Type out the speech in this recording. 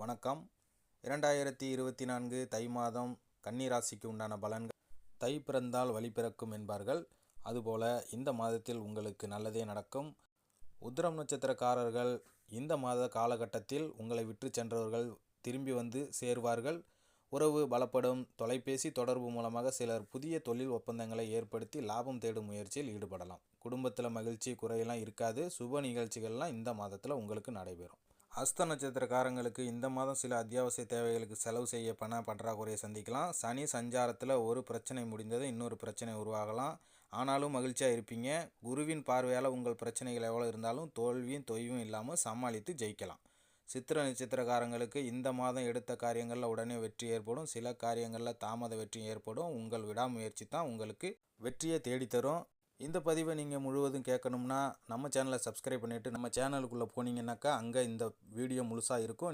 வணக்கம். இரண்டாயிரத்தி இருபத்தி நான்கு தை மாதம் கன்னிராசிக்கு உண்டான பலன்கள். தை பிறந்தால் வழி பிறக்கும் என்பார்கள். அதுபோல இந்த மாதத்தில் உங்களுக்கு நல்லதே நடக்கும். உத்திரம் நட்சத்திரக்காரர்கள் இந்த மாத காலகட்டத்தில் உங்களை விற்று சென்றவர்கள் திரும்பி வந்து சேருவார்கள். உறவு பலப்படும் தொலைபேசி தொடர்பு மூலமாக சிலர் புதிய தொழில் ஒப்பந்தங்களை ஏற்படுத்தி லாபம் தேடும் முயற்சியில் ஈடுபடலாம். குடும்பத்தில் மகிழ்ச்சி குறையெல்லாம் இருக்காது. சுப நிகழ்ச்சிகள்லாம் இந்த மாதத்தில் உங்களுக்கு நடைபெறும். அஸ்த நட்சத்திரக்காரங்களுக்கு இந்த மாதம் சில அத்தியாவசிய தேவைகளுக்கு செலவு செய்ய பண பற்றாக்குறையை சந்திக்கலாம். சனி சஞ்சாரத்தில் ஒரு பிரச்சனை முடிந்தது இன்னொரு பிரச்சனை உருவாகலாம். ஆனாலும் மகிழ்ச்சியாக இருப்பீங்க. குருவின் பார்வையால் உங்கள் பிரச்சனைகள் எவ்வளோ இருந்தாலும் தோல்வியும் தொய்வும் இல்லாமல் சமாளித்து ஜெயிக்கலாம். சித்திர நட்சத்திரக்காரங்களுக்கு இந்த மாதம் எடுத்த காரியங்களில் உடனே வெற்றி ஏற்படும். சில காரியங்களில் தாமத வெற்றி ஏற்படும். உங்கள் விடாமுயற்சி தான் உங்களுக்கு வெற்றியை தேடித்தரும். இந்த பதிவை நீங்கள் முழுவதும் கேட்கணும்னா நம்ம சேனலை சப்ஸ்கிரைப் பண்ணிவிட்டு நம்ம சேனலுக்குள்ளே போனீங்கன்னாக்கா அங்கே இந்த வீடியோ முழுசாக இருக்கும்.